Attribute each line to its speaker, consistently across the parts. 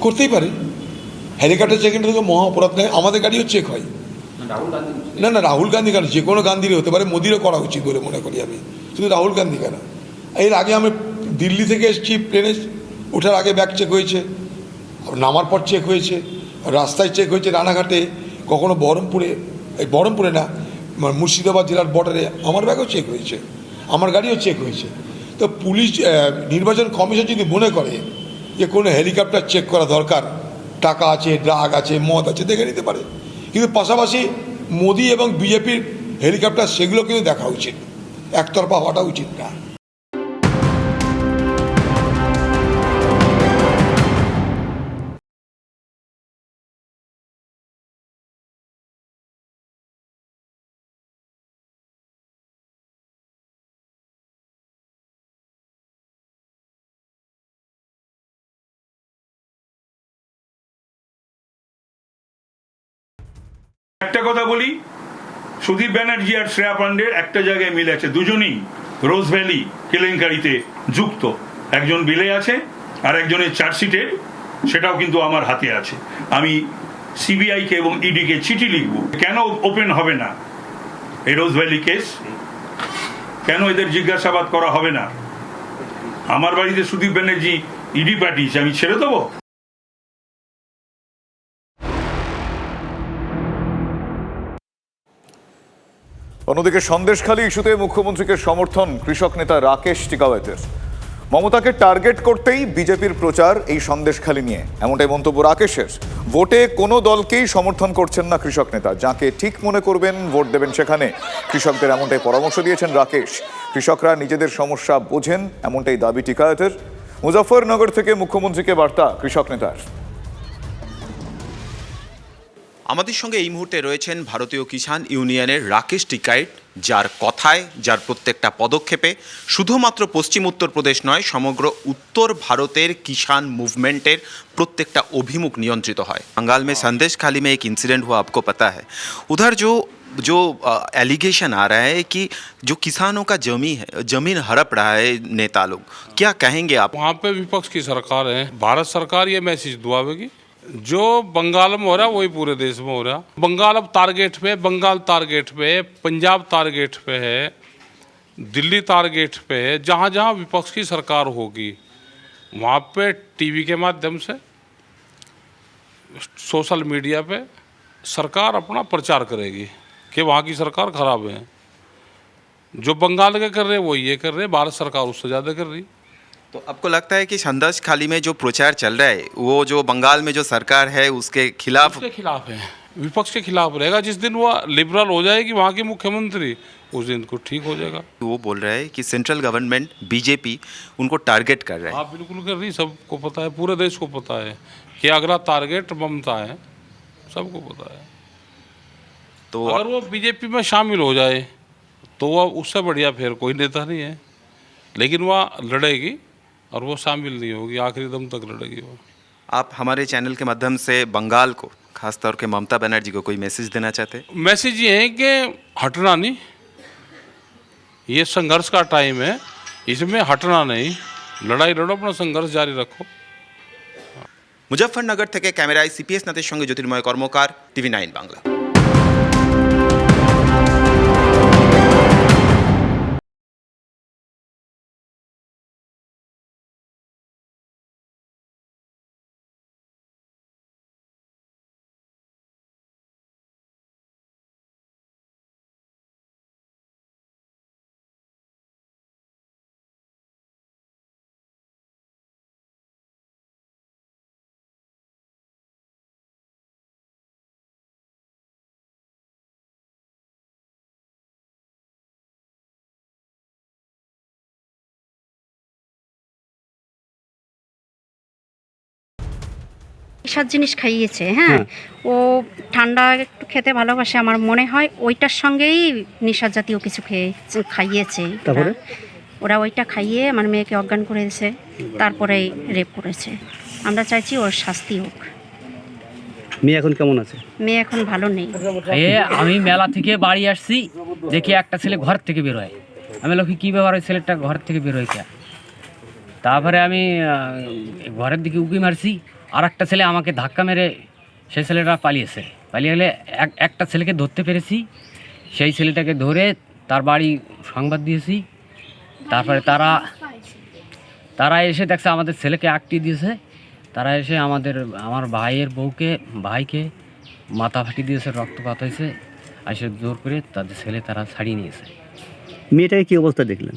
Speaker 1: করতেই পারে। Helicopter check থেকে মহা অপরাধ নয় আমাদের গাড়িও চেক হয়। না না রাহুল গান্ধী কেন? যে কোনো গান্ধীরই হতে পারে মোদিরও করা উচিত বলে মনে করি আমি। শুধু রাহুল গান্ধী কেন? এর আগে আমি দিল্লি থেকে এসেছি প্লেনে ওঠার আগে ব্যাগ চেক হয়েছে। নামার পর চেক হয়েছে। রাস্তায় চেক হয়েছে রানাঘাটে। কখনো বহরমপুরে এই বহরমপুরে না মানে মুর্শিদাবাদ জেলার বর্ডারে আমার ব্যাগও চেক হয়েছে। আমার গাড়িও চেক হয়েছে। তো পুলিশ নির্বাচন কমিশন যদি মনে করে যে কোনো হেলিকপ্টার চেক করা দরকার। টাকা আছে ড্রাগ আছে, মদ আছে, দেখে নিতে পারে। কিন্তু পাশাপাশি মোদি এবং বিজেপির হেলিকপ্টার সেগুলো কিন্তু দেখা উচিত। একতরফা হওয়াটা উচিত না।
Speaker 2: একটা কথা বলি, সুদীপ ব্যানার্জি আর শ্রেয়া পান্ডের একটা জায়গায় মিল আছে, দুজনেই রোজ ভ্যালি কেলেঙ্কারিতে যুক্ত। একজন বিলে আছে, আর একজনের চার্জশিটের, সেটাও কিন্তু আমার হাতে আছে। আমি সিবিআইকে এবং ইডিকে চিঠি লিখব, কেন ওপেন হবে না এই রোজ ভ্যালি কেস? কেন এদের জিজ্ঞাসাবাদ করা হবে না? আমার বাড়িতে সুদীপ ব্যানার্জি ইডি পাঠিয়েছে, আমি ছেড়ে দেবো?
Speaker 3: অন্যদিকে সন্দেশখালী ইস্যুতে মুখ্যমন্ত্রীকে সমর্থন কৃষক নেতা রাকেশ টিকাওয়েতের। মমতাকে টার্গেট করতেই বিজেপির প্রচার এই সন্দেশখালী নিয়ে। এমনটাই মন্তব্য রাকেশের। ভোটে কোনো দলকেই সমর্থন করছেন না কৃষক নেতা। যাকে ঠিক মনে করবেন, ভোট দেবেন সেখানে। কৃষকদের এমনটাই পরামর্শ দিয়েছেন রাকেশ। কৃষকরা নিজেদের সমস্যা বোঝেন, এমনটাই দাবি টিকায়তের মুজফ্ফরনগর থেকে মুখ্যমন্ত্রীকে বার্তা কৃষক নেতার।
Speaker 4: আমাদের সঙ্গে এই মুহূর্তে রয়েছেন ভারতীয় কিষাণ ইউনিয়নের রাকেশ টিকাইট, যার কথায়, যার প্রত্যেকটা পদক্ষেপে শুধুমাত্র পশ্চিম উত্তরপ্রদেশ নয়, সমগ্র উত্তর ভারতের কিষাণ মুভমেন্টের প্রত্যেকটা অভিমুখ নিয়ন্ত্রিত হয়। বাঙ্গাল মে সন্দেশ খালি মে এক ইনসিডেন্ট हुआ আপকো পাতা হ্যাঁ উধার जो जो एलिगेशन आ रहा है कि जो किसानों का जमी है जमीन हड़प रहा है नेता लोग क्या कहेंगे आप
Speaker 5: वहाँ पे विपक्ष की सरकार है भारत सरकार ये मैसेज दुआवेगी जो बंगाल में हो रहा, वही पूरे देश में हो रहा। बंगाल अब टारगेट पे बंगाल टारगेट पे पंजाब टारगेट पे है, दिल्ली टारगेट पे है जहाँ जहाँ विपक्ष की सरकार होगी, वहाँ पे टीवी के माध्यम से सोशल मीडिया पे सरकार अपना प्रचार करेगी कि वहाँ की सरकार खराब है। जो बंगाल के कर रहे हैं, वो ये कर रहे भारत सरकार उससे ज़्यादा कर रही। है
Speaker 4: तो आपको लगता है कि संदेश खाली में जो प्रचार चल रहा है वो जो बंगाल में जो सरकार है उसके खिलाफ
Speaker 5: उसके खिलाफ है। विपक्ष के खिलाफ रहेगा। जिस दिन वो लिबरल हो जाएगी वहाँ की मुख्यमंत्री उस दिन को ठीक हो जाएगा।
Speaker 4: वो बोल रहा है कि सेंट्रल गवर्नमेंट बीजेपी उनको टारगेट कर रहा है।
Speaker 5: हाँ बिल्कुल कर रही सबको पता है पूरे देश को पता है कि अगला टारगेट ममता है। सबको पता है।
Speaker 4: तो
Speaker 5: अगर वो बीजेपी में शामिल हो जाए तो वह उससे बढ़िया फिर कोई नेता नहीं है। लेकिन वह लड़ेगी। और वो शामिल नहीं होगी आखिरी दम तक लड़ेगी वो
Speaker 4: आप हमारे चैनल के माध्यम से बंगाल को खासतौर के ममता बनर्जी को कोई मैसेज देना चाहते हैं
Speaker 5: मैसेज ये है कि हटना नहीं ये संघर्ष का टाइम है इसमें हटना नहीं लड़ाई लड़ो अपना संघर्ष जारी रखो
Speaker 4: মুজফ্ফরনগর থেকে ক্যামেরায় সিপিএস নাথের সঙ্গে জ্যোতির্ময় কর্মকার টিভি নাইন বাংলা
Speaker 6: নেশার জিনিস খাইয়েছে হ্যাঁ? ও ঠান্ডা একটু খেতে ভালোবাসে আমার মনে হয় ওইটার সঙ্গেই নেশার জাতীয় কিছু খেয়ে খাইয়েছে। ওরা। ওইটা খাইয়ে আমার মেয়েকে অজ্ঞান করেছে তারপরে রেপ করেছে। আমরা চাইছি ওর শাস্তি হোক।
Speaker 7: মেয়ে এখন কেমন আছে?
Speaker 6: মেয়ে এখন ভালো নেই।
Speaker 8: এ আমি মেলা থেকে বাড়ি আসছি দেখি একটা ছেলে ঘর থেকে বেরোয়। আমি লোক কী ব্যাপার ওই ছেলেটা ঘর থেকে বেরোয় কে? তারপরে আমি ঘরের দিকে উকি মারছি আর একটা ছেলে আমাকে ধাক্কা মেরে সেই ছেলেটা পালিয়েছে। পালিয়ে গেলে এক একটা ছেলেকে ধরতে পেরেছি। সেই ছেলেটাকে ধরে তার বাড়ি সংবাদ দিয়েছি। তারপরে তারা তারা এসে দেখছে আমাদের ছেলেকে আটটি দিয়েছে। তারা এসে আমাদের আমার ভাইয়ের বউকে ভাইকে মাথা ফাটি দিয়েছে রক্তপাত হয়েছে। এসে জোর করে তাদের ছেলে তারা ছাড়িয়ে নিয়েছে।
Speaker 7: মেয়েটাকে কী অবস্থা দেখলেন?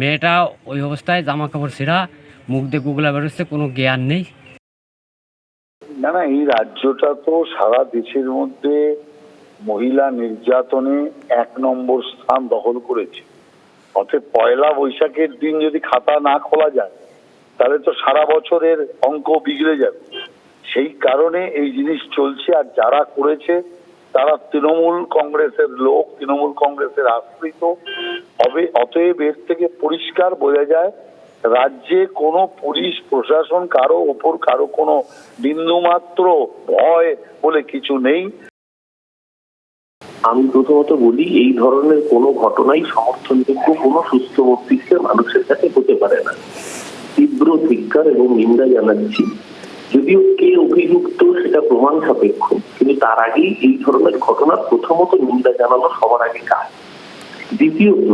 Speaker 8: মেয়েটা ওই অবস্থায় জামা কাপড় ছেঁড়া মুখ দিয়ে গুগলা বেরোচ্ছে কোনো জ্ঞান নেই।
Speaker 9: না না, এই রাজ্যটা তো সারা দেশের মধ্যে মহিলা নির্যাতনে এক নম্বর স্থান দখল করেছে। অতএব পয়লা বৈশাখের দিন যদি খাতা না খোলা যায়, তাহলে তো সারা বছরের অঙ্ক বিগড়ে যাবে। সেই কারণে এই জিনিস চলছে, আর যারা করেছে, তারা তৃণমূল কংগ্রেসের লোক, তৃণমূল কংগ্রেসের আশ্রিত। অতএব এর থেকে পরিষ্কার বোঝা যায় রাজ্যে কোনো পুলিশ, প্রশাসন, কারও ওপর কারও কোনো বিন্দুমাত্র ভয় বলে কিছু নেই।
Speaker 10: আমি প্রথমত বলি, এই ধরনের কোনো ঘটনাই সমর্থনযোগ্য কোনো সুস্থ মস্তিষ্কের মানুষের কাছে হতে পারে না। তীব্র ধিক্কার এবং নিন্দা জানাচ্ছি। যদিও কে অভিযুক্ত সেটা প্রমাণ সাপেক্ষ, কিন্তু তার আগেই এই ধরনের ঘটনার প্রথমত নিন্দা জানানো সবার আগে কাজ। দ্বিতীয়ত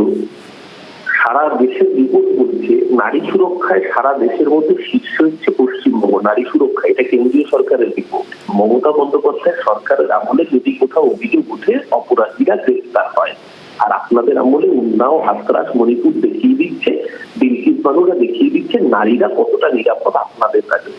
Speaker 10: সারা দেশের রিপোর্ট বলছে নারী সুরক্ষায় সারা দেশের মধ্যে শীর্ষ হচ্ছে পশ্চিমবঙ্গ। নারী সুরক্ষা, এটা কেন্দ্রীয় সরকারের রিপোর্ট। মমতা বন্দ্যোপাধ্যায় সরকারের আমলে যদি কোথাও অভিযোগ উঠে অপরাধীরা গ্রেফতার হয়। আর আপনাদের আমলে উন্নাও হাতরাস মণিপুর দেখিয়ে দিচ্ছে বিলকিস বানুরা দেখিয়ে দিচ্ছে, নারীরা কতটা নিরাপদ আপনাদের কাছে?